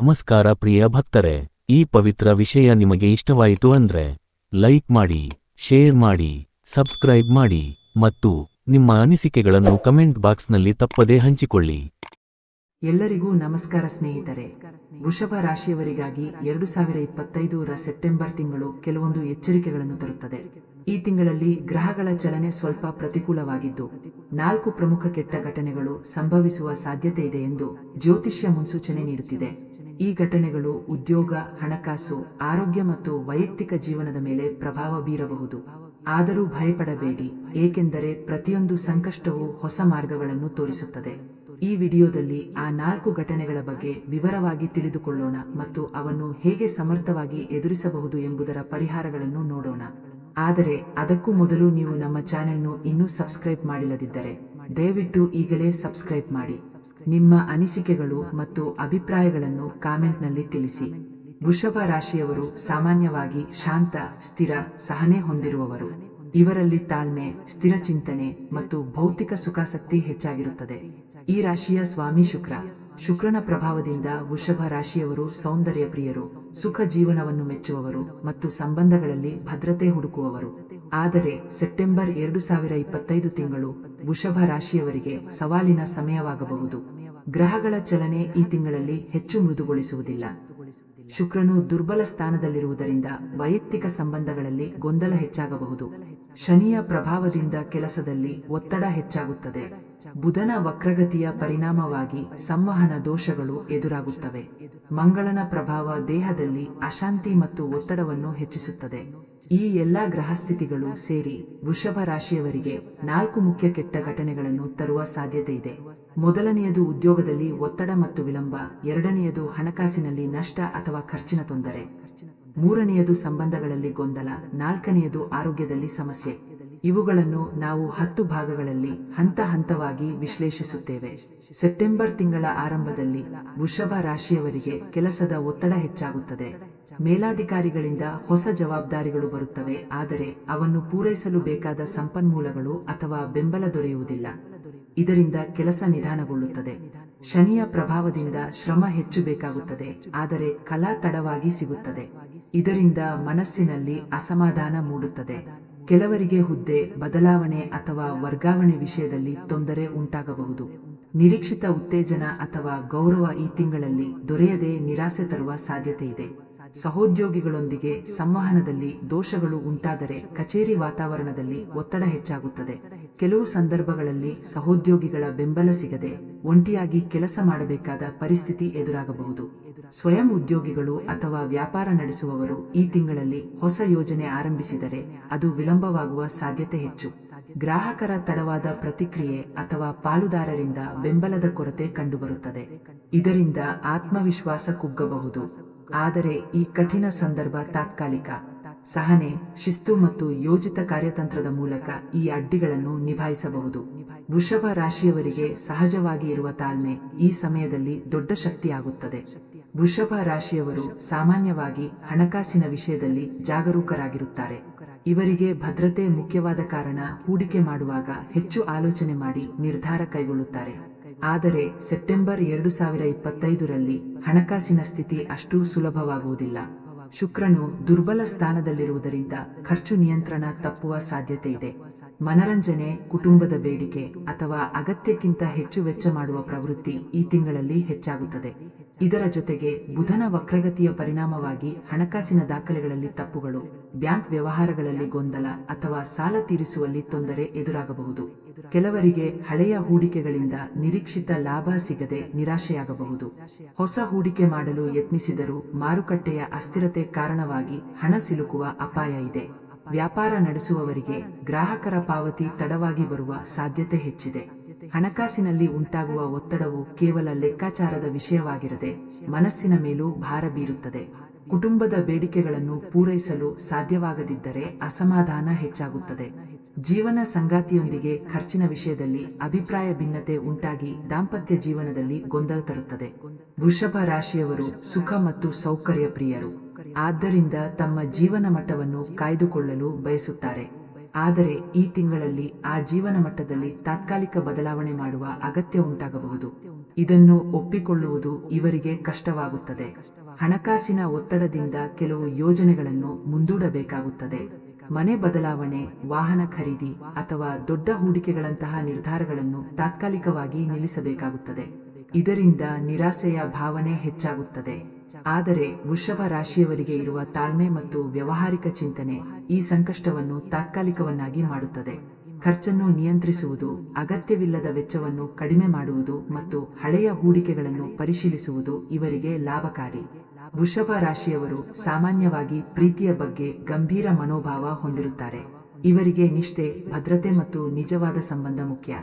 ನಮಸ್ಕಾರ ಪ್ರಿಯ ಭಕ್ತರೆ, ಈ ಪವಿತ್ರ ವಿಷಯ ನಿಮಗೆ ಇಷ್ಟವಾಯಿತು ಅಂದ್ರೆ, ಲೈಕ್ ಮಾಡಿ, ಶೇರ್ ಮಾಡಿ, ಸಬ್ಸ್ಕ್ರೈಬ್ ಮಾಡಿ ಮತ್ತು ನಿಮ್ಮ ಅನಿಸಿಕೆಗಳನ್ನು ಕಮೆಂಟ್ ಬಾಕ್ಸ್ನಲ್ಲಿ ತಪ್ಪದೇ ಹಂಚಿಕೊಳ್ಳಿ. ಎಲ್ಲರಿಗೂ ನಮಸ್ಕಾರ ಸ್ನೇಹಿತರೆ. ವೃಷಭ ರಾಶಿಯವರಿಗಾಗಿ ಎರಡು ಸಾವಿರ ಇಪ್ಪತ್ತೈದರ ಸೆಪ್ಟೆಂಬರ್ ತಿಂಗಳು ಕೆಲವೊಂದು ಎಚ್ಚರಿಕೆಗಳನ್ನು ತರುತ್ತದೆ. ಈ ತಿಂಗಳಲ್ಲಿ ಗ್ರಹಗಳ ಚಲನೆ ಸ್ವಲ್ಪ ಪ್ರತಿಕೂಲವಾಗಿದ್ದು, ನಾಲ್ಕು ಪ್ರಮುಖ ಕೆಟ್ಟ ಘಟನೆಗಳು ಸಂಭವಿಸುವ ಸಾಧ್ಯತೆ ಇದೆ ಎಂದು ಜ್ಯೋತಿಷ್ಯ ಮುನ್ಸೂಚನೆ ನೀಡುತ್ತಿದೆ. ಈ ಘಟನೆಗಳು ಉದ್ಯೋಗ, ಹಣಕಾಸು, ಆರೋಗ್ಯ ಮತ್ತು ವೈಯಕ್ತಿಕ ಜೀವನದ ಮೇಲೆ ಪ್ರಭಾವ ಬೀರಬಹುದು. ಆದರೂ ಭಯಪಡಬೇಡಿ, ಏಕೆಂದರೆ ಪ್ರತಿಯೊಂದು ಸಂಕಷ್ಟವೂ ಹೊಸ ಮಾರ್ಗಗಳನ್ನು ತೋರಿಸುತ್ತದೆ. ಈ ವಿಡಿಯೋದಲ್ಲಿ ಆ ನಾಲ್ಕು ಘಟನೆಗಳ ಬಗ್ಗೆ ವಿವರವಾಗಿ ತಿಳಿದುಕೊಳ್ಳೋಣ ಮತ್ತು ಅವನ್ನು ಹೇಗೆ ಸಮರ್ಥವಾಗಿ ಎದುರಿಸಬಹುದು ಎಂಬುದರ ಪರಿಹಾರಗಳನ್ನು ನೋಡೋಣ. ಆದರೆ ಅದಕ್ಕೂ ಮೊದಲು ನೀವು ನಮ್ಮ ಚಾನೆಲ್ನು ಇನ್ನೂ ಸಬ್ಸ್ಕ್ರೈಬ್ ಮಾಡಿಲ್ಲದಿದ್ದರೆ, ದಯವಿಟ್ಟು ಈಗಲೇ ಸಬ್ಸ್ಕ್ರೈಬ್ ಮಾಡಿ. ನಿಮ್ಮ ಅನಿಸಿಕೆಗಳು ಮತ್ತು ಅಭಿಪ್ರಾಯಗಳನ್ನು ಕಾಮೆಂಟ್ನಲ್ಲಿ ತಿಳಿಸಿ. ವೃಷಭ ರಾಶಿಯವರು ಸಾಮಾನ್ಯವಾಗಿ ಶಾಂತ, ಸ್ಥಿರ, ಸಹನೆ ಹೊಂದಿರುವವರು. ಇವರಲ್ಲಿ ತಾಳ್ಮೆ, ಸ್ಥಿರ ಚಿಂತನೆ ಮತ್ತು ಭೌತಿಕ ಸುಖಾಸಕ್ತಿ ಹೆಚ್ಚಾಗಿರುತ್ತದೆ. ಈ ರಾಶಿಯ ಸ್ವಾಮಿ ಶುಕ್ರ. ಶುಕ್ರನ ಪ್ರಭಾವದಿಂದ ವೃಷಭ ರಾಶಿಯವರು ಸೌಂದರ್ಯ ಪ್ರಿಯರು, ಸುಖ ಜೀವನವನ್ನು ಮೆಚ್ಚುವವರು ಮತ್ತು ಸಂಬಂಧಗಳಲ್ಲಿ ಭದ್ರತೆ ಹುಡುಕುವವರು. ಆದರೆ, ಸೆಪ್ಟೆಂಬರ್ ಎರಡು ಸಾವಿರ ಇಪ್ಪತ್ತೈದು ತಿಂಗಳು ವೃಷಭ ರಾಶಿಯವರಿಗೆ ಸವಾಲಿನ ಸಮಯವಾಗಬಹುದು. ಗ್ರಹಗಳ ಚಲನೆ ಈ ತಿಂಗಳಲ್ಲಿ ಹೆಚ್ಚು ಮೃದುಗೊಳಿಸುವುದಿಲ್ಲ. ಶುಕ್ರನು ದುರ್ಬಲ ಸ್ಥಾನದಲ್ಲಿರುವುದರಿಂದ ವೈಯಕ್ತಿಕ ಸಂಬಂಧಗಳಲ್ಲಿ ಗೊಂದಲ ಹೆಚ್ಚಾಗಬಹುದು. ಶನಿಯ ಪ್ರಭಾವದಿಂದ ಕೆಲಸದಲ್ಲಿ ಒತ್ತಡ ಹೆಚ್ಚಾಗುತ್ತದೆ. ಬುಧನ ವಕ್ರಗತಿಯ ಪರಿಣಾಮವಾಗಿ ಸಂವಹನ ದೋಷಗಳು ಎದುರಾಗುತ್ತವೆ. ಮಂಗಳನ ಪ್ರಭಾವ ದೇಹದಲ್ಲಿ ಅಶಾಂತಿ ಮತ್ತು ಒತ್ತಡವನ್ನು ಹೆಚ್ಚಿಸುತ್ತದೆ. ಈ ಎಲ್ಲಾ ಗ್ರಹಸ್ಥಿತಿಗಳು ಸೇರಿ ವೃಷಭ ರಾಶಿಯವರಿಗೆ ನಾಲ್ಕು ಮುಖ್ಯ ಕೆಟ್ಟ ಘಟನೆಗಳನ್ನು ತರುವ ಸಾಧ್ಯತೆ ಇದೆ. ಮೊದಲನೆಯದು ಉದ್ಯೋಗದಲ್ಲಿ ಒತ್ತಡ ಮತ್ತು ವಿಳಂಬ, ಎರಡನೆಯದು ಹಣಕಾಸಿನಲ್ಲಿ ನಷ್ಟ ಅಥವಾ ಖರ್ಚಿನ ತೊಂದರೆ. ಮೂರನೆಯದು ಸಂಬಂಧಗಳಲ್ಲಿ ಗೊಂದಲ, ನಾಲ್ಕನೆಯದು ಆರೋಗ್ಯದಲ್ಲಿ ಸಮಸ್ಯೆ. ಇವುಗಳನ್ನು ನಾವು ಹತ್ತು ಭಾಗಗಳಲ್ಲಿ ಹಂತ ಹಂತವಾಗಿ ವಿಶ್ಲೇಷಿಸುತ್ತೇವೆ. ಸೆಪ್ಟೆಂಬರ್ ತಿಂಗಳ ಆರಂಭದಲ್ಲಿ ವೃಷಭ ರಾಶಿಯವರಿಗೆ ಕೆಲಸದ ಒತ್ತಡ ಹೆಚ್ಚಾಗುತ್ತದೆ. ಮೇಲಾಧಿಕಾರಿಗಳಿಂದ ಹೊಸ ಜವಾಬ್ದಾರಿಗಳು ಬರುತ್ತವೆ, ಆದರೆ ಅವನ್ನು ಪೂರೈಸಲು ಬೇಕಾದ ಸಂಪನ್ಮೂಲಗಳು ಅಥವಾ ಬೆಂಬಲ ದೊರೆಯುವುದಿಲ್ಲ. ಇದರಿಂದ ಕೆಲಸ ನಿಧಾನಗೊಳ್ಳುತ್ತದೆ. ಶನಿಯ ಪ್ರಭಾವದಿಂದ ಶ್ರಮ ಹೆಚ್ಚು ಬೇಕಾಗುತ್ತದೆ ಆದರೆ ಕಲಾ ತಡವಾಗಿ ಸಿಗುತ್ತದೆ. ಇದರಿಂದ ಮನಸ್ಸಿನಲ್ಲಿ ಅಸಮಾಧಾನ ಮೂಡುತ್ತದೆ. ಕೆಲವರಿಗೆ ಹುದ್ದೆ, ಬದಲಾವಣೆ ಅಥವಾ ವರ್ಗಾವಣೆ ವಿಷಯದಲ್ಲಿ ತೊಂದರೆ ಉಂಟಾಗಬಹುದು. ನಿರೀಕ್ಷಿತ ಉತ್ತೇಜನ ಅಥವಾ ಗೌರವ ಈ ತಿಂಗಳಲ್ಲಿ ದೊರೆಯದೆ ನಿರಾಸೆ ತರುವ ಸಾಧ್ಯತೆ ಇದೆ ಸಹೋದ್ಯೋಗಿಗಳೊಂದಿಗೆ ಸಂವಹನದಲ್ಲಿ ದೋಷಗಳು ಉಂಟಾದರೆ ಕಚೇರಿ ವಾತಾವರಣದಲ್ಲಿ ಒತ್ತಡ ಹೆಚ್ಚಾಗುತ್ತದೆ. ಕೆಲವು ಸಂದರ್ಭಗಳಲ್ಲಿ ಸಹೋದ್ಯೋಗಿಗಳ ಬೆಂಬಲ ಸಿಗದೆ ಒಂಟಿಯಾಗಿ ಕೆಲಸ ಮಾಡಬೇಕಾದ ಪರಿಸ್ಥಿತಿ ಎದುರಾಗಬಹುದು. ಸ್ವಯಂ ಉದ್ಯೋಗಿಗಳು ಅಥವಾ ವ್ಯಾಪಾರ ನಡೆಸುವವರು ಈ ತಿಂಗಳಲ್ಲಿ ಹೊಸ ಯೋಜನೆ ಆರಂಭಿಸಿದರೆ ಅದು ವಿಳಂಬವಾಗುವ ಸಾಧ್ಯತೆ ಹೆಚ್ಚು. ಗ್ರಾಹಕರ ತಡವಾದ ಪ್ರತಿಕ್ರಿಯೆ ಅಥವಾ ಪಾಲುದಾರರಿಂದ ಬೆಂಬಲದ ಕೊರತೆ ಕಂಡುಬರುತ್ತದೆ. ಇದರಿಂದ ಆತ್ಮವಿಶ್ವಾಸ ಕುಗ್ಗಬಹುದು. ಆದರೆ ಈ ಕಠಿಣ ಸಂದರ್ಭ ತಾತ್ಕಾಲಿಕ. ಸಹನೆ, ಶಿಸ್ತು ಮತ್ತು ಯೋಜಿತ ಕಾರ್ಯತಂತ್ರದ ಮೂಲಕ ಈ ಅಡ್ಡಿಗಳನ್ನು ನಿಭಾಯಿಸಬಹುದು. ವೃಷಭ ರಾಶಿಯವರಿಗೆ ಸಹಜವಾಗಿ ಇರುವ ತಾಳ್ಮೆ ಈ ಸಮಯದಲ್ಲಿ ದೊಡ್ಡ ಶಕ್ತಿಯಾಗುತ್ತದೆ. ವೃಷಭ ರಾಶಿಯವರು ಸಾಮಾನ್ಯವಾಗಿ ಹಣಕಾಸಿನ ವಿಷಯದಲ್ಲಿ ಜಾಗರೂಕರಾಗಿರುತ್ತಾರೆ. ಇವರಿಗೆ ಭದ್ರತೆ ಮುಖ್ಯವಾದ ಕಾರಣ ಹೂಡಿಕೆ ಮಾಡುವಾಗ ಹೆಚ್ಚು ಆಲೋಚನೆ ಮಾಡಿ ನಿರ್ಧಾರ ಕೈಗೊಳ್ಳುತ್ತಾರೆ. ಆದರೆ ಸೆಪ್ಟೆಂಬರ್ ಎರಡು ಸಾವಿರ ಇಪ್ಪತ್ತೈದರಲ್ಲಿ ಹಣಕಾಸಿನ ಸ್ಥಿತಿ ಅಷ್ಟು ಸುಲಭವಾಗುವುದಿಲ್ಲ. ಶುಕ್ರನು ದುರ್ಬಲ ಸ್ಥಾನದಲ್ಲಿರುವುದರಿಂದ ಖರ್ಚು ನಿಯಂತ್ರಣ ತಪ್ಪುವ ಸಾಧ್ಯತೆ ಇದೆ. ಮನರಂಜನೆ, ಕುಟುಂಬದ ಬೇಡಿಕೆ ಅಥವಾ ಅಗತ್ಯಕ್ಕಿಂತ ಹೆಚ್ಚು ವೆಚ್ಚ ಮಾಡುವ ಪ್ರವೃತ್ತಿ ಈ ತಿಂಗಳಲ್ಲಿ ಹೆಚ್ಚಾಗುತ್ತದೆ. ಇದರ ಜೊತೆಗೆ ಬುಧನ ವಕ್ರಗತಿಯ ಪರಿಣಾಮವಾಗಿ ಹಣಕಾಸಿನ ದಾಖಲೆಗಳಲ್ಲಿ ತಪ್ಪುಗಳು, ಬ್ಯಾಂಕ್ ವ್ಯವಹಾರಗಳಲ್ಲಿ ಗೊಂದಲ ಅಥವಾ ಸಾಲ ತೀರಿಸುವಲ್ಲಿ ತೊಂದರೆ ಎದುರಾಗಬಹುದು. ಕೆಲವರಿಗೆ ಹಳೆಯ ಹೂಡಿಕೆಗಳಿಂದ ನಿರೀಕ್ಷಿತ ಲಾಭ ಸಿಗದೆ ನಿರಾಶೆಯಾಗಬಹುದು. ಹೊಸ ಹೂಡಿಕೆ ಮಾಡಲು ಯತ್ನಿಸಿದರೂ ಮಾರುಕಟ್ಟೆಯ ಅಸ್ಥಿರತೆ ಕಾರಣವಾಗಿ ಹಣ ಸಿಲುಕುವ ಅಪಾಯ ಇದೆ. ವ್ಯಾಪಾರ ನಡೆಸುವವರಿಗೆ ಗ್ರಾಹಕರ ಪಾವತಿ ತಡವಾಗಿ ಬರುವ ಸಾಧ್ಯತೆ ಹೆಚ್ಚಿದೆ. ಹಣಕಾಸಿನಲ್ಲಿ ಉಂಟಾಗುವ ಒತ್ತಡವು ಕೇವಲ ಲೆಕ್ಕಾಚಾರದ ವಿಷಯವಾಗಿರದೆ ಮನಸ್ಸಿನ ಮೇಲೂ ಭಾರ ಬೀರುತ್ತದೆ. ಕುಟುಂಬದ ಬೇಡಿಕೆಗಳನ್ನು ಪೂರೈಸಲು ಸಾಧ್ಯವಾಗದಿದ್ದರೆ ಅಸಮಾಧಾನ ಹೆಚ್ಚಾಗುತ್ತದೆ. ಜೀವನ ಸಂಗಾತಿಯೊಂದಿಗೆ ಖರ್ಚಿನ ವಿಷಯದಲ್ಲಿ ಅಭಿಪ್ರಾಯ ಭಿನ್ನತೆ ಉಂಟಾಗಿ ದಾಂಪತ್ಯ ಜೀವನದಲ್ಲಿ ಗೊಂದಲ ತರುತ್ತದೆ. ವೃಷಭ ರಾಶಿಯವರು ಸುಖ ಮತ್ತು ಸೌಕರ್ಯ ಪ್ರಿಯರು. ಆದ್ದರಿಂದ ತಮ್ಮ ಜೀವನ ಮಟ್ಟವನ್ನು ಕಾಯ್ದುಕೊಳ್ಳಲು ಬಯಸುತ್ತಾರೆ. ಆದರೆ ಈ ತಿಂಗಳಲ್ಲಿ ಆ ಜೀವನ ಮಟ್ಟದಲ್ಲಿ ತಾತ್ಕಾಲಿಕ ಬದಲಾವಣೆ ಮಾಡುವ ಅಗತ್ಯ ಉಂಟಾಗಬಹುದು. ಇದನ್ನು ಒಪ್ಪಿಕೊಳ್ಳುವುದು ಇವರಿಗೆ ಕಷ್ಟವಾಗುತ್ತದೆ. ಹಣಕಾಸಿನ ಒತ್ತಡದಿಂದ ಕೆಲವು ಯೋಜನೆಗಳನ್ನು ಮುಂದೂಡಬೇಕಾಗುತ್ತದೆ. ಮನೆ ಬದಲಾವಣೆ, ವಾಹನ ಖರೀದಿ ಅಥವಾ ದೊಡ್ಡ ಹೂಡಿಕೆಗಳಂತಹ ನಿರ್ಧಾರಗಳನ್ನು ತಾತ್ಕಾಲಿಕವಾಗಿ ನಿಲ್ಲಿಸಬೇಕಾಗುತ್ತದೆ. ಇದರಿಂದ ನಿರಾಸೆಯ ಭಾವನೆ ಹೆಚ್ಚಾಗುತ್ತದೆ. ಆದರೆ ವೃಷಭ ರಾಶಿಯವರಿಗೆ ಇರುವ ತಾಳ್ಮೆ ಮತ್ತು ವ್ಯವಹಾರಿಕ ಚಿಂತನೆ ಈ ಸಂಕಷ್ಟವನ್ನು ತಾತ್ಕಾಲಿಕವನ್ನಾಗಿ ಮಾಡುತ್ತದೆ. ಖರ್ಚನ್ನು ನಿಯಂತ್ರಿಸುವುದು, ಅಗತ್ಯವಿಲ್ಲದ ವೆಚ್ಚವನ್ನು ಕಡಿಮೆ ಮಾಡುವುದು ಮತ್ತು ಹಳೆಯ ಹೂಡಿಕೆಗಳನ್ನು ಪರಿಶೀಲಿಸುವುದು ಇವರಿಗೆ ಲಾಭಕಾರಿ. ವೃಷಭ ರಾಶಿಯವರು ಸಾಮಾನ್ಯವಾಗಿ ಪ್ರೀತಿಯ ಬಗ್ಗೆ ಗಂಭೀರ ಮನೋಭಾವ ಹೊಂದಿರುತ್ತಾರೆ. ಇವರಿಗೆ ನಿಷ್ಠೆ, ಭದ್ರತೆ ಮತ್ತು ನಿಜವಾದ ಸಂಬಂಧ ಮುಖ್ಯ.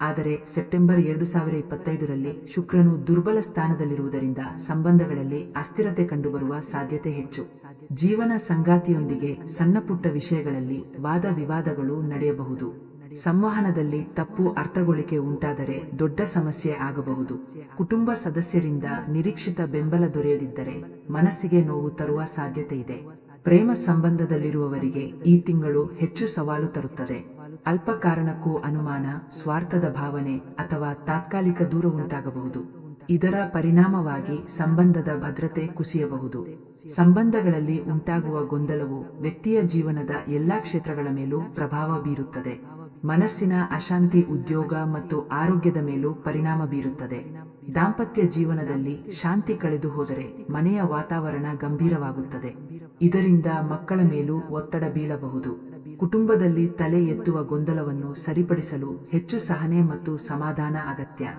ಆದರೆ ಸೆಪ್ಟೆಂಬರ್ ಎರಡು ಸಾವಿರ ಇಪ್ಪತ್ತೈದರಲ್ಲಿ ಶುಕ್ರನು ದುರ್ಬಲ ಸ್ಥಾನದಲ್ಲಿರುವುದರಿಂದ ಸಂಬಂಧಗಳಲ್ಲಿ ಅಸ್ಥಿರತೆ ಕಂಡುಬರುವ ಸಾಧ್ಯತೆ ಹೆಚ್ಚು. ಜೀವನ ಸಂಗಾತಿಯೊಂದಿಗೆ ಸಣ್ಣಪುಟ್ಟ ವಿಷಯಗಳಲ್ಲಿ ವಾದ ವಿವಾದಗಳು ನಡೆಯಬಹುದು. ಸಂವಹನದಲ್ಲಿ ತಪ್ಪು ಅರ್ಥಗೊಳಿಕೆ ಉಂಟಾದರೆ ದೊಡ್ಡ ಸಮಸ್ಯೆ ಆಗಬಹುದು. ಕುಟುಂಬ ಸದಸ್ಯರಿಂದ ನಿರೀಕ್ಷಿತ ಬೆಂಬಲ ದೊರೆಯದಿದ್ದರೆ ಮನಸ್ಸಿಗೆ ನೋವು ತರುವ ಸಾಧ್ಯತೆ ಇದೆ. ಪ್ರೇಮ ಸಂಬಂಧದಲ್ಲಿರುವವರಿಗೆ ಈ ತಿಂಗಳು ಹೆಚ್ಚು ಸವಾಲು ತರುತ್ತದೆ. ಅಲ್ಪ ಕಾರಣಕ್ಕೂ ಅನುಮಾನ, ಸ್ವಾರ್ಥದ ಭಾವನೆ ಅಥವಾ ತಾತ್ಕಾಲಿಕ ದೂರ ಉಂಟಾಗಬಹುದು. ಇದರ ಪರಿಣಾಮವಾಗಿ ಸಂಬಂಧದ ಭದ್ರತೆ ಕುಸಿಯಬಹುದು. ಸಂಬಂಧಗಳಲ್ಲಿ ಉಂಟಾಗುವ ಗೊಂದಲವು ವ್ಯಕ್ತಿಯ ಜೀವನದ ಎಲ್ಲಾ ಕ್ಷೇತ್ರಗಳ ಮೇಲೂ ಪ್ರಭಾವ ಬೀರುತ್ತದೆ. ಮನಸ್ಸಿನ ಅಶಾಂತಿ ಉದ್ಯೋಗ ಮತ್ತು ಆರೋಗ್ಯದ ಮೇಲೂ ಪರಿಣಾಮ ಬೀರುತ್ತದೆ. ದಾಂಪತ್ಯ ಜೀವನದಲ್ಲಿ ಶಾಂತಿ ಕಳೆದು ಹೋದರೆ ಮನೆಯ ವಾತಾವರಣ ಗಂಭೀರವಾಗುತ್ತದೆ. ಇದರಿಂದ ಮಕ್ಕಳ ಮೇಲೂ ಒತ್ತಡ ಬೀಳಬಹುದು. ಕುಟುಂಬದಲ್ಲಿ ತಲೆ ಎತ್ತುವ ಗೊಂದಲವನ್ನು ಸರಿಪಡಿಸಲು ಹೆಚ್ಚು ಸಹನೆ ಮತ್ತು ಸಮಾಧಾನ ಅಗತ್ಯ.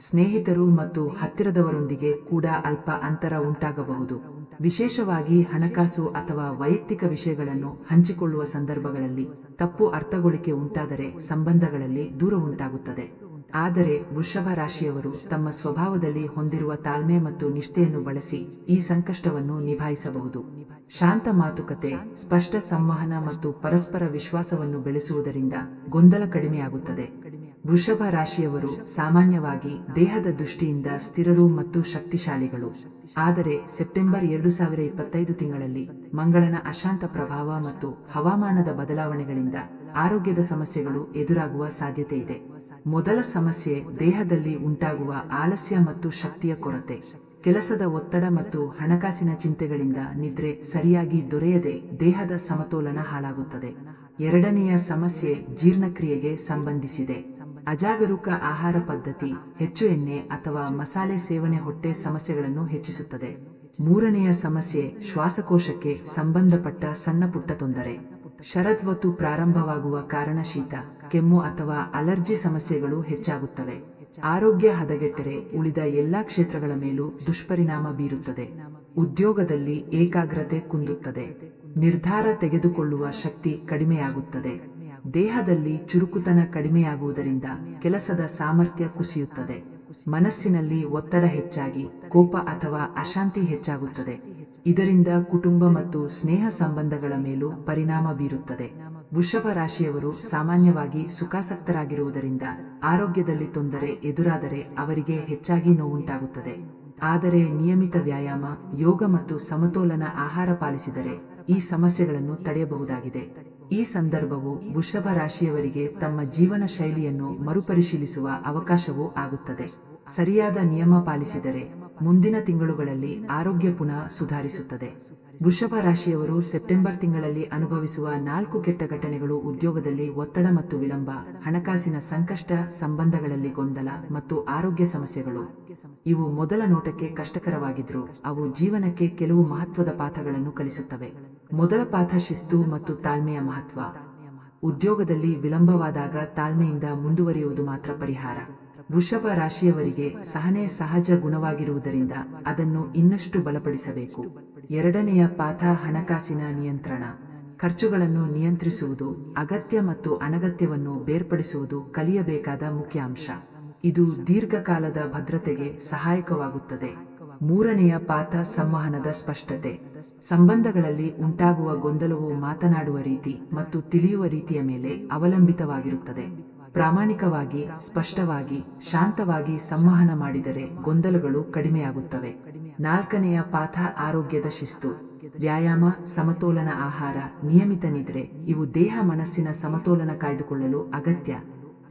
ಸ್ನೇಹಿತರು ಮತ್ತು ಹತ್ತಿರದವರೊಂದಿಗೆ ಕೂಡ ಅಲ್ಪ ಅಂತರ ಉಂಟಾಗಬಹುದು. ವಿಶೇಷವಾಗಿ ಹಣಕಾಸು ಅಥವಾ ವೈಯಕ್ತಿಕ ವಿಷಯಗಳನ್ನು ಹಂಚಿಕೊಳ್ಳುವ ಸಂದರ್ಭಗಳಲ್ಲಿ ತಪ್ಪು ಅರ್ಥಗೊಳಿಕೆ ಉಂಟಾದರೆ ಸಂಬಂಧಗಳಲ್ಲಿ ದೂರ ಉಂಟಾಗುತ್ತದೆ. ಆದರೆ ವೃಷಭ ರಾಶಿಯವರು ತಮ್ಮ ಸ್ವಭಾವದಲ್ಲಿ ಹೊಂದಿರುವ ತಾಳ್ಮೆ ಮತ್ತು ನಿಷ್ಠೆಯನ್ನು ಬಳಸಿ ಈ ಸಂಕಷ್ಟವನ್ನು ನಿಭಾಯಿಸಬಹುದು. ಶಾಂತ ಮಾತುಕತೆ, ಸ್ಪಷ್ಟ ಸಂವಹನ ಮತ್ತು ಪರಸ್ಪರ ವಿಶ್ವಾಸವನ್ನು ಬೆಳೆಸುವುದರಿಂದ ಗೊಂದಲ ಕಡಿಮೆಯಾಗುತ್ತದೆ. ವೃಷಭ ರಾಶಿಯವರು ಸಾಮಾನ್ಯವಾಗಿ ದೇಹದ ದೃಷ್ಟಿಯಿಂದ ಸ್ಥಿರರು ಮತ್ತು ಶಕ್ತಿಶಾಲಿಗಳು. ಆದರೆ ಸೆಪ್ಟೆಂಬರ್ ಎರಡು ಸಾವಿರ ಇಪ್ಪತ್ತೈದು ತಿಂಗಳಲ್ಲಿ ಮಂಗಳನ ಅಶಾಂತ ಪ್ರಭಾವ ಮತ್ತು ಹವಾಮಾನದ ಬದಲಾವಣೆಗಳಿಂದ ಆರೋಗ್ಯದ ಸಮಸ್ಯೆಗಳು ಎದುರಾಗುವ ಸಾಧ್ಯತೆ ಇದೆ. ಮೊದಲ ಸಮಸ್ಯೆ ದೇಹದಲ್ಲಿ ಉಂಟಾಗುವ ಆಲಸ್ಯ ಮತ್ತು ಶಕ್ತಿಯ ಕೊರತೆ. ಕೆಲಸದ ಒತ್ತಡ ಮತ್ತು ಹಣಕಾಸಿನ ಚಿಂತೆಗಳಿಂದ ನಿದ್ರೆ ಸರಿಯಾಗಿ ದೊರೆಯದೆ ದೇಹದ ಸಮತೋಲನ ಹಾಳಾಗುತ್ತದೆ. ಎರಡನೆಯ ಸಮಸ್ಯೆ ಜೀರ್ಣಕ್ರಿಯೆಗೆ ಸಂಬಂಧಿಸಿದೆ. ಅಜಾಗರೂಕ ಆಹಾರ ಪದ್ಧತಿ ಹೆಚ್ಚು ಎಣ್ಣೆ ಅಥವಾ ಮಸಾಲೆ ಸೇವನೆ ಹೊಟ್ಟೆ ಸಮಸ್ಯೆಗಳನ್ನು ಹೆಚ್ಚಿಸುತ್ತದೆ. ಮೂರನೆಯ ಸಮಸ್ಯೆ ಶ್ವಾಸಕೋಶಕ್ಕೆ ಸಂಬಂಧಪಟ್ಟ ಸಣ್ಣಪುಟ್ಟ ತೊಂದರೆ. ಶರದ್ವತು ಪ್ರಾರಂಭವಾಗುವ ಕಾರಣ ಶೀತ, ಕೆಮ್ಮು ಅಥವಾ ಅಲರ್ಜಿ ಸಮಸ್ಯೆಗಳು ಹೆಚ್ಚಾಗುತ್ತವೆ. ಆರೋಗ್ಯ ಹದಗೆಟ್ಟರೆ ಉಳಿದ ಎಲ್ಲಾ ಕ್ಷೇತ್ರಗಳ ಮೇಲೂ ದುಷ್ಪರಿಣಾಮ ಬೀರುತ್ತದೆ. ಉದ್ಯೋಗದಲ್ಲಿ ಏಕಾಗ್ರತೆ ಕುಂದುತ್ತದೆ. ನಿರ್ಧಾರ ತೆಗೆದುಕೊಳ್ಳುವ ಶಕ್ತಿ ಕಡಿಮೆಯಾಗುತ್ತದೆ. ದೇಹದಲ್ಲಿ ಚುರುಕುತನ ಕಡಿಮೆಯಾಗುವುದರಿಂದ ಕೆಲಸದ ಸಾಮರ್ಥ್ಯ ಕುಸಿಯುತ್ತದೆ. ಮನಸ್ಸಿನಲ್ಲಿ ಒತ್ತಡ ಹೆಚ್ಚಾಗಿ, ಕೋಪ ಅಥವಾ ಅಶಾಂತಿ ಹೆಚ್ಚಾಗುತ್ತದೆ. ಇದರಿಂದ ಕುಟುಂಬ ಮತ್ತು ಸ್ನೇಹ ಸಂಬಂಧಗಳ ಮೇಲೂ ಪರಿಣಾಮ ಬೀರುತ್ತದೆ. ವೃಷಭ ರಾಶಿಯವರು ಸಾಮಾನ್ಯವಾಗಿ ಸುಖಾಸಕ್ತರಾಗಿರುವುದರಿಂದ ಆರೋಗ್ಯದಲ್ಲಿ ತೊಂದರೆ ಎದುರಾದರೆ ಅವರಿಗೆ ಹೆಚ್ಚಾಗಿ ನೋವುಂಟಾಗುತ್ತದೆ. ಆದರೆ ನಿಯಮಿತ ವ್ಯಾಯಾಮ, ಯೋಗ ಮತ್ತು ಸಮತೋಲನ ಆಹಾರ ಪಾಲಿಸಿದರೆ ಈ ಸಮಸ್ಯೆಗಳನ್ನು ತಡೆಯಬಹುದಾಗಿದೆ. ಈ ಸಂದರ್ಭವು ವೃಷಭ ರಾಶಿಯವರಿಗೆ ತಮ್ಮ ಜೀವನ ಶೈಲಿಯನ್ನು ಮರುಪರಿಶೀಲಿಸುವ ಅವಕಾಶವೂ ಆಗುತ್ತದೆ. ಸರಿಯಾದ ನಿಯಮ ಪಾಲಿಸಿದರೆ ಮುಂದಿನ ತಿಂಗಳುಗಳಲ್ಲಿ ಆರೋಗ್ಯ ಪುನಃ ಸುಧಾರಿಸುತ್ತದೆ. ವೃಷಭ ರಾಶಿಯವರು ಸೆಪ್ಟೆಂಬರ್ ತಿಂಗಳಲ್ಲಿ ಅನುಭವಿಸುವ ನಾಲ್ಕು ಕೆಟ್ಟ ಘಟನೆಗಳು ಉದ್ಯೋಗದಲ್ಲಿ ಒತ್ತಡ ಮತ್ತು ವಿಳಂಬ, ಹಣಕಾಸಿನ ಸಂಕಷ್ಟ, ಸಂಬಂಧಗಳಲ್ಲಿ ಗೊಂದಲ ಮತ್ತು ಆರೋಗ್ಯ ಸಮಸ್ಯೆಗಳು. ಇವು ಮೊದಲ ನೋಟಕ್ಕೆ ಕಷ್ಟಕರವಾಗಿದ್ರು ಅವು ಜೀವನಕ್ಕೆ ಕೆಲವು ಮಹತ್ವದ ಪಾಠಗಳನ್ನು ಕಲಿಸುತ್ತವೆ. ಮೊದಲ ಪಾಠ ಶಿಸ್ತು ಮತ್ತು ತಾಳ್ಮೆಯ ಮಹತ್ವ. ಉದ್ಯೋಗದಲ್ಲಿ ವಿಳಂಬವಾದಾಗ ತಾಳ್ಮೆಯಿಂದ ಮುಂದುವರಿಯುವುದು ಮಾತ್ರ ಪರಿಹಾರ. ವೃಷಭ ರಾಶಿಯವರಿಗೆ ಸಹನೆ ಸಹಜ ಗುಣವಾಗಿರುವುದರಿಂದ ಅದನ್ನು ಇನ್ನಷ್ಟು ಬಲಪಡಿಸಬೇಕು. ಎರಡನೆಯ ಪಾಠ ಹಣಕಾಸಿನ ನಿಯಂತ್ರಣ. ಖರ್ಚುಗಳನ್ನು ನಿಯಂತ್ರಿಸುವುದು, ಅಗತ್ಯ ಮತ್ತು ಅನಗತ್ಯವನ್ನು ಬೇರ್ಪಡಿಸುವುದು ಕಲಿಯಬೇಕಾದ ಮುಖ್ಯ ಅಂಶ ಇದು ದೀರ್ಘಕಾಲದ ಭದ್ರತೆಗೆ ಸಹಾಯಕವಾಗುತ್ತದೆ. ಮೂರನೆಯ ಪಾಠ ಸಂವಹನದ ಸ್ಪಷ್ಟತೆ. ಸಂಬಂಧಗಳಲ್ಲಿ ಉಂಟಾಗುವ ಗೊಂದಲವು ಮಾತನಾಡುವ ರೀತಿ ಮತ್ತು ತಿಳಿಯುವ ರೀತಿಯ ಮೇಲೆ ಅವಲಂಬಿತವಾಗಿರುತ್ತದೆ. ಪ್ರಾಮಾಣಿಕವಾಗಿ, ಸ್ಪಷ್ಟವಾಗಿ, ಶಾಂತವಾಗಿ ಸಂವಹನ ಮಾಡಿದರೆ ಗೊಂದಲಗಳು ಕಡಿಮೆಯಾಗುತ್ತವೆ. ನಾಲ್ಕನೆಯ ಪಾಠ ಆರೋಗ್ಯದ ಶಿಸ್ತು. ವ್ಯಾಯಾಮ, ಸಮತೋಲನ ಆಹಾರ, ನಿಯಮಿತ ನಿದ್ರೆ, ಇವು ದೇಹ ಮನಸ್ಸಿನ ಸಮತೋಲನ ಕಾಯ್ದುಕೊಳ್ಳಲು ಅಗತ್ಯ.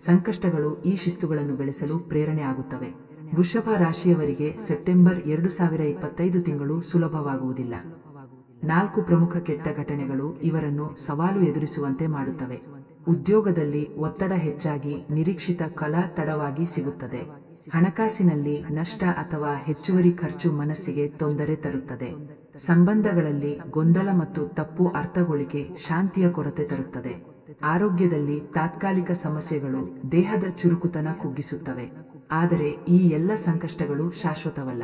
ಸಂಕಷ್ಟಗಳು ಈ ಶಿಸ್ತುಗಳನ್ನು ಬೆಳೆಸಲು ಪ್ರೇರಣೆ ಆಗುತ್ತವೆ ವೃಷಭ ರಾಶಿಯವರಿಗೆ ಸೆಪ್ಟೆಂಬರ್ ಎರಡು ಸಾವಿರ ಇಪ್ಪತ್ತೈದು ತಿಂಗಳು ಸುಲಭವಾಗುವುದಿಲ್ಲ. ನಾಲ್ಕು ಪ್ರಮುಖ ಕೆಟ್ಟ ಘಟನೆಗಳು ಇವರನ್ನು ಸವಾಲು ಎದುರಿಸುವಂತೆ ಮಾಡುತ್ತವೆ. ಉದ್ಯೋಗದಲ್ಲಿ ಒತ್ತಡ ಹೆಚ್ಚಾಗಿ ನಿರೀಕ್ಷಿತ ಕಲಾ ತಡವಾಗಿ ಸಿಗುತ್ತದೆ. ಹಣಕಾಸಿನಲ್ಲಿ ನಷ್ಟ ಅಥವಾ ಹೆಚ್ಚುವರಿ ಖರ್ಚು ಮನಸ್ಸಿಗೆ ತೊಂದರೆ ತರುತ್ತದೆ. ಸಂಬಂಧಗಳಲ್ಲಿ ಗೊಂದಲ ಮತ್ತು ತಪ್ಪು ಅರ್ಥಗೊಳಿಕೆ ಶಾಂತಿಯ ಕೊರತೆ ತರುತ್ತದೆ. ಆರೋಗ್ಯದಲ್ಲಿ ತಾತ್ಕಾಲಿಕ ಸಮಸ್ಯೆಗಳು ದೇಹದ ಚುರುಕುತನ ಕುಗ್ಗಿಸುತ್ತವೆ. ಆದರೆ ಈ ಎಲ್ಲ ಸಂಕಷ್ಟಗಳು ಶಾಶ್ವತವಲ್ಲ.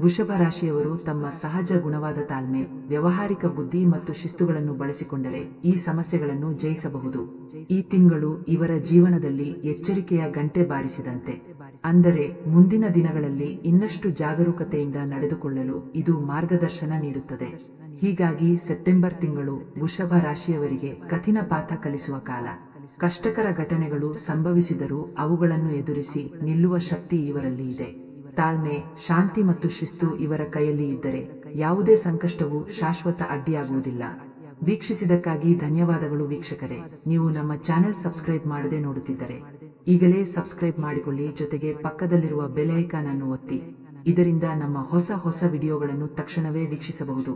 ವೃಷಭ ರಾಶಿಯವರು ತಮ್ಮ ಸಹಜ ಗುಣವಾದ ತಾಳ್ಮೆ, ವ್ಯವಹಾರಿಕ ಬುದ್ಧಿ ಮತ್ತು ಶಿಸ್ತುಗಳನ್ನು ಬಳಸಿಕೊಂಡರೆ ಈ ಸಮಸ್ಯೆಗಳನ್ನು ಜಯಿಸಬಹುದು. ಈ ತಿಂಗಳು ಇವರ ಜೀವನದಲ್ಲಿ ಎಚ್ಚರಿಕೆಯ ಗಂಟೆ ಬಾರಿಸಿದಂತೆ. ಅಂದರೆ ಮುಂದಿನ ದಿನಗಳಲ್ಲಿ ಇನ್ನಷ್ಟು ಜಾಗರೂಕತೆಯಿಂದ ನಡೆದುಕೊಳ್ಳಲು ಇದು ಮಾರ್ಗದರ್ಶನ ನೀಡುತ್ತದೆ. ಹೀಗಾಗಿ ಸೆಪ್ಟೆಂಬರ್ ತಿಂಗಳು ವೃಷಭ ರಾಶಿಯವರಿಗೆ ಕಠಿಣ ಪಾಠ ಕಲಿಸುವ ಕಾಲ. ಕಷ್ಟಕರ ಘಟನೆಗಳು ಸಂಭವಿಸಿದರೂ ಅವುಗಳನ್ನು ಎದುರಿಸಿ ನಿಲ್ಲುವ ಶಕ್ತಿ ಇವರಲ್ಲಿ ಇದೆ. ತಾಳ್ಮೆ, ಶಾಂತಿ ಮತ್ತು ಶಿಸ್ತು ಇವರ ಕೈಯಲ್ಲಿ ಇದ್ದರೆ ಯಾವುದೇ ಸಂಕಷ್ಟವು ಶಾಶ್ವತ ಅಡ್ಡಿಯಾಗುವುದಿಲ್ಲ. ವೀಕ್ಷಿಸಿದಕ್ಕಾಗಿ ಧನ್ಯವಾದಗಳು ವೀಕ್ಷಕರೇ. ನೀವು ನಮ್ಮ ಚಾನೆಲ್ ಸಬ್ಸ್ಕ್ರೈಬ್ ಮಾಡದೆ ನೋಡುತ್ತಿದ್ದರೆ ಈಗಲೇ ಸಬ್ಸ್ಕ್ರೈಬ್ ಮಾಡಿಕೊಳ್ಳಿ. ಜೊತೆಗೆ ಪಕ್ಕದಲ್ಲಿರುವ ಬೆಲ್ ಐಕಾನ್ ಅನ್ನು ಒತ್ತಿ. ಇದರಿಂದ ನಮ್ಮ ಹೊಸ ಹೊಸ ವಿಡಿಯೋಗಳನ್ನು ತಕ್ಷಣವೇ ವೀಕ್ಷಿಸಬಹುದು.